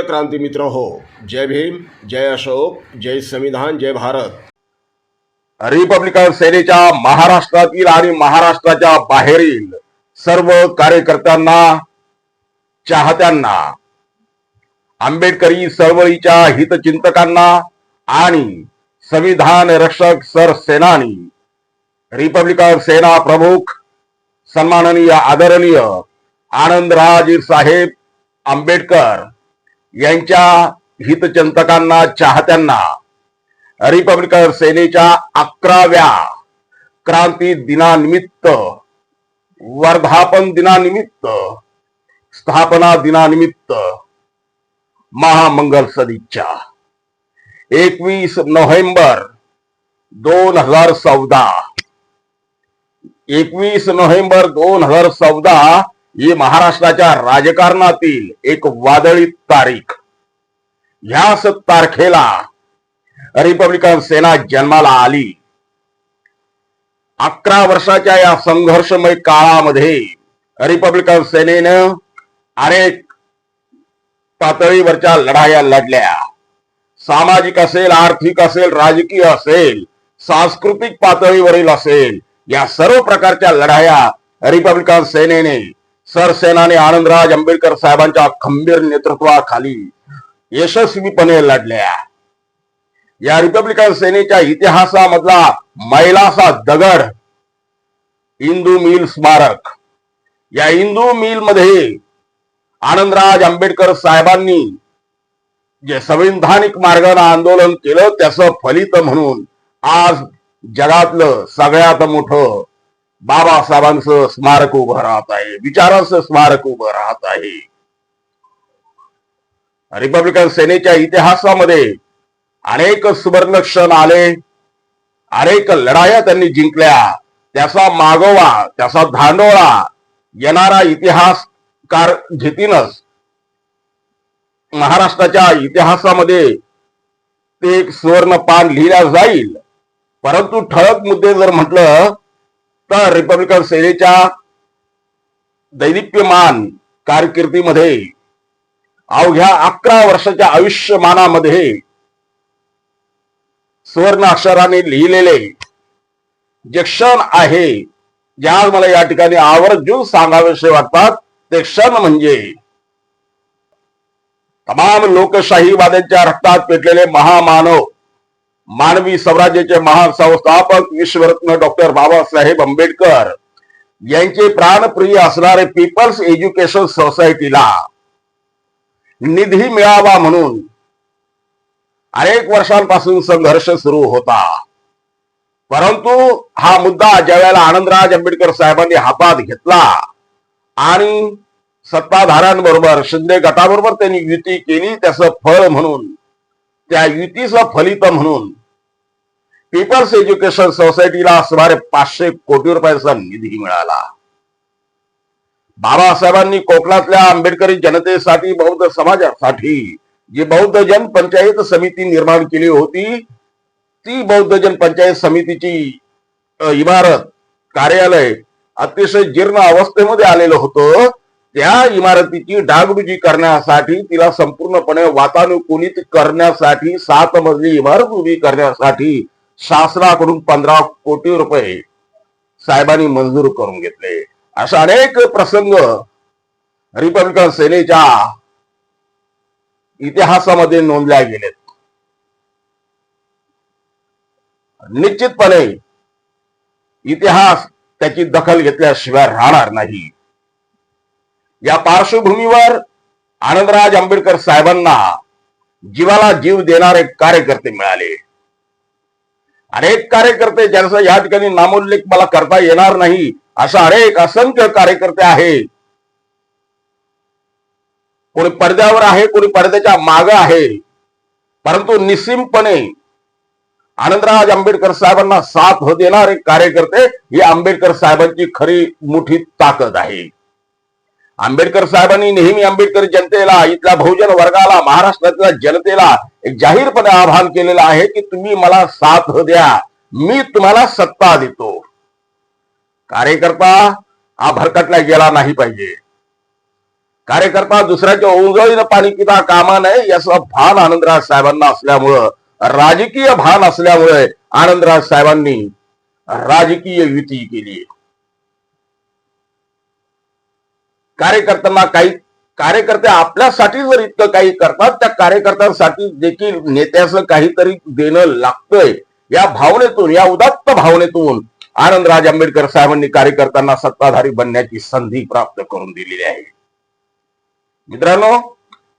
प्रिय क्रांती मित्र हो जय भीम जय अशोक जय संविधान जय भारत. रिपब्लिकन सेनेच्या महाराष्ट्रातील आणि महाराष्ट्राच्या बाहेरील सर्व कार्यकर्त्यांना चाहत्यांना आंबेडकरी चळवळीच्या हितचिंतकांना आणि संविधान रक्षक सर सेनानी रिपब्लिकन सेना प्रमुख सन्माननीय आदरणीय आनंदराज साहेब आंबेडकर यांच्या हितचिंतकांना चाहत्यांना रिपब्लिकन सेनेच्या अकराव्या क्रांती दिनानिमित्त वर्धापन दिनानिमित्त स्थापना दिनानिमित्त महामंगल सदिच्छा. एकवीस नोव्हेंबर दोन हजार चौदा. एकवीस नोव्हेंबर दोन हजार चौदा ही महाराष्ट्राच्या राजकारणातील एक वादळी तारीख. ह्याच तारखेला रिपब्लिकन सेना जन्माला आली. अकरा वर्षाच्या या संघर्षमय काळामध्ये रिपब्लिकन सेनेनं अनेक पातळीवरच्या लढाया लढल्या. सामाजिक असेल आर्थिक असेल राजकीय असेल सांस्कृतिक पातळीवरील असेल या सर्व प्रकारच्या लढाया रिपब्लिकन सेनेने सरसेनाने आनंदराज आंबेडकर साहेबांच्या खंबीर नेतृत्वाखाली यशस्वीपणे लढल्या. या रिपब्लिकन सेनेच्या इतिहासामधला मैलासा दगड इंदू मिल स्मारक. या इंदू मिलमध्ये आनंदराज आंबेडकर साहेबांनी जे संविधानिक मार्गाने आंदोलन केलं त्याचं फलित म्हणून आज जगातलं सगळ्यात मोठं बाबासाहेबांचं स्मारक उभं राहत आहे. विचारांचं स्मारक उभं राहत आहे. रिपब्लिकन सेनेच्या इतिहासामध्ये अनेक सुवर्ण क्षण आले. अनेक लढाया त्यांनी जिंकल्या. त्याचा मागोवा त्याचा धांडोळा येणारा इतिहासकार घेतीनच महाराष्ट्राच्या इतिहासामध्ये ते एक सुवर्ण पान लिहिल्या जाईल. परंतु ठळक मुद्दे जर म्हटलं तर रिपब्लिकन सेनेच्या दैदिप्यमान कारकिर्दीमध्ये अवघ्या अकरा वर्षाच्या आयुष्यमानामध्ये सुवर्ण अक्षराने लिहिलेले जे क्षण आहे जे आज मला या ठिकाणी आवर्जून सांगावेसे वाटतात ते क्षण म्हणजे तमाम लोकशाहीवाद्यांच्या रक्तात पेटलेले महामानव मानवी स्वराज्याचे महान संस्थापक विश्वरत्न डॉक्टर बाबासाहेब आंबेडकर यांचे प्राणप्रिय असणारे पीपल्स एज्युकेशन सोसायटीला निधी मिळावा म्हणून अनेक वर्षांपासून संघर्ष सुरू होता. परंतु हा मुद्दा ज्या वेळेला आनंदराज आंबेडकर साहेबांनी हातात घेतला आणि सत्ताधाऱ्यांबरोबर शिंदे गटाबरोबर त्यांनी युती केली त्याचं फळ म्हणून त्या युतीचं फलित म्हणून पीपल्स एज्युकेशन सोसायटीला सुमारे पाचशे कोटी रुपयाचा निधी मिळाला. बाबासाहेबांनी कोकणातल्या आंबेडकरी जनतेसाठी बौद्ध समाजासाठी जी बौद्ध जन पंचायत समिती निर्माण केली होती ती बौद्ध जन पंचायत समितीची इमारत कार्यालय अतिशय जीर्ण अवस्थेमध्ये आलेलं होतं. त्या इमारतीची डागडुजी करण्यासाठी तिला संपूर्णपणे वातानुकूलित करण्यासाठी सात मजली इमारत उभी करण्यासाठी शासनाकडून पंधरा कोटी रुपये साहेबांनी मंजूर करून घेतले. अशा अनेक प्रसंग रिपब्लिकन सेनेच्या इतिहासामध्ये नोंदल्या गेलेत. निश्चितपणे इतिहास त्याची दखल घेतल्याशिवाय राहणार नाही. या पार्श्वभूमीवर आनंदराज आंबेडकर साहेबांना जीवाला जीव देणारे कार्यकर्ते मिळाले. अनेक कार्यकर्ते ज्यांचा या ठिकाणी नामोल्लेख मला करता येणार नाही असा अनेक असंख्य कार्यकर्ते आहेत कोणी पडद्यावर आहे कोणी पडद्याच्या माग आहे. परंतु निस्सिमपणे आनंदराज आंबेडकर साहेबांना साथ देणारे कार्यकर्ते ही आंबेडकर साहेबांची खरी मोठी ताकद आहे. आंबेडकर साहेबांनी नेहमी आंबेडकर जनतेला इथल्या बहुजन वर्गाला महाराष्ट्रातल्या जनतेला एक जाहीरपणे आवाहन केलेलं आहे की तुम्ही मला साथ द्या. मी तुम्हाला सत्ता देतो. कार्यकर्ता हा भरकटला गेला नाही पाहिजे. कार्यकर्ता दुसऱ्याच्या ओंजळीनं पाणी पिता कामा नये याचं भान आनंदराज साहेबांना असल्यामुळं राजकीय भान असल्यामुळे आनंदराज साहेबांनी राजकीय युती केली कार्यकर्त्यांना काही कार्यकर्ते आपल्यासाठी जर इतकं काही करतात त्या कार्यकर्त्यांसाठी देखील नेत्याचं काहीतरी देणं लागतंय. या भावनेतून या उदात्त भावनेतून आनंदराज आंबेडकर साहेबांनी कार्यकर्त्यांना सत्ताधारी बनण्याची संधी प्राप्त करून दिलेली आहे. मित्रांनो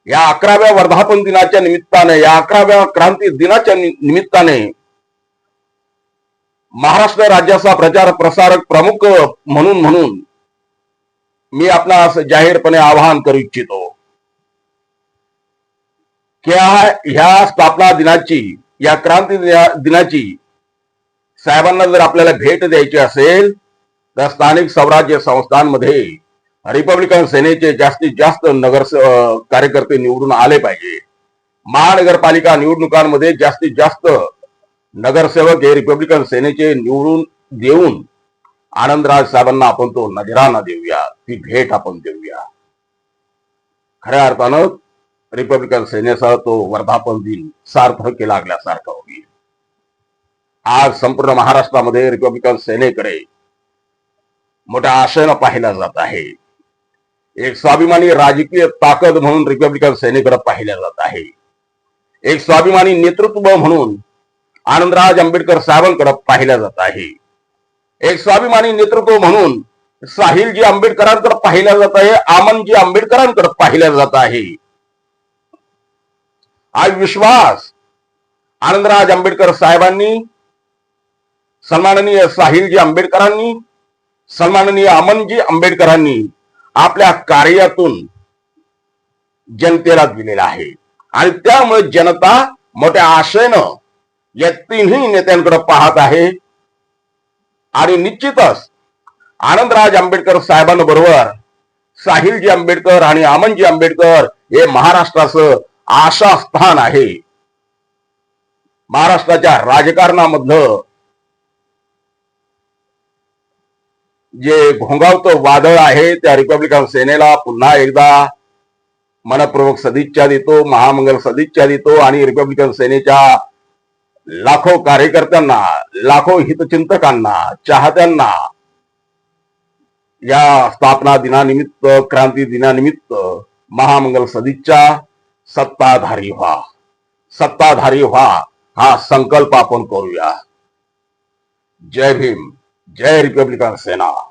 या अकराव्या वर्धापन दिनाच्या निमित्ताने या अकराव्या क्रांती दिनाच्या निमित्ताने महाराष्ट्र राज्याचा प्रचार प्रसारक प्रमुख म्हणून म्हणून मी आपणास जाहीरपणे आवाहन करू इच्छितो. क्या ह्या ह्या स्थापना दिनाची या क्रांती दिनाची साहेबांना जर आपल्याला भेट द्यायची असेल तर स्थानिक स्वराज्य संस्थांमध्ये रिपब्लिकन सेनेचे जास्तीत जास्त नगर कार्यकर्ते निवडून आले पाहिजे. महानगरपालिका निवडणुकांमध्ये जास्तीत जास्त नगरसेवक हे रिपब्लिकन सेनेचे निवडून देऊन आनंदराज साहेबांना आपण तो नजराना देऊया ती भेट आपण देऊया. खऱ्या अर्थानं रिपब्लिकन सेनेचा तो वर्धापन दिन सार्थकी लागल्यासारखा होईल. आज संपूर्ण महाराष्ट्रामध्ये रिपब्लिकन सेनेकडे मोठ्या आशेनं पाहिला जात आहे. एक स्वाभिमानी राजकीय ताकद म्हणून रिपब्लिकन सेनेकडे पाहिल्या जात आहे. एक स्वाभिमानी नेतृत्व म्हणून आनंदराज आंबेडकर साहेबांकडे पाहिल्या जात आहे. एक स्वाभिमानी नेतृत्व म्हणून साहिलजी आंबेडकरांकडे पाहिल्या जात आहे आमनजी आंबेडकरांकडे पाहिल्या जात आहे. हा विश्वास आनंदराज आंबेडकर साहेबांनी सन्माननीय साहिलजी आंबेडकरांनी सन्माननीय अमनजी आंबेडकरांनी आपल्या कार्यातून जनतेला दिलेला आहे. आणि त्यामुळे जनता मोठ्या आशेनं या तिन्ही नेत्यांकडे पाहत आहे. आणि निश्चितच आनंदराज आंबेडकर साहेबांबरोबर साहिलजी आंबेडकर आणि आमनजी आंबेडकर हे महाराष्ट्राचं आशा स्थान आहे. महाराष्ट्राच्या राजकारणामधलं जे घोंगावतं वादळ आहे त्या रिपब्लिकन सेनेला पुन्हा एकदा मनपूर्वक सदिच्छा देतो महामंगल सदिच्छा देतो आणि रिपब्लिकन सेनेच्या लाखो कार्यकर्त्यांना, लाखो हितचिंतकांना, चाहत्यांना या स्थापना दिनानिमित्त, क्रांती दिनानिमित्त महामंगल सदिच्छा, सत्ताधारी व्हा. सत्ताधारी व्हा हा संकल्प आपण करूया. जय भीम, जय रिपब्लिकन सेना.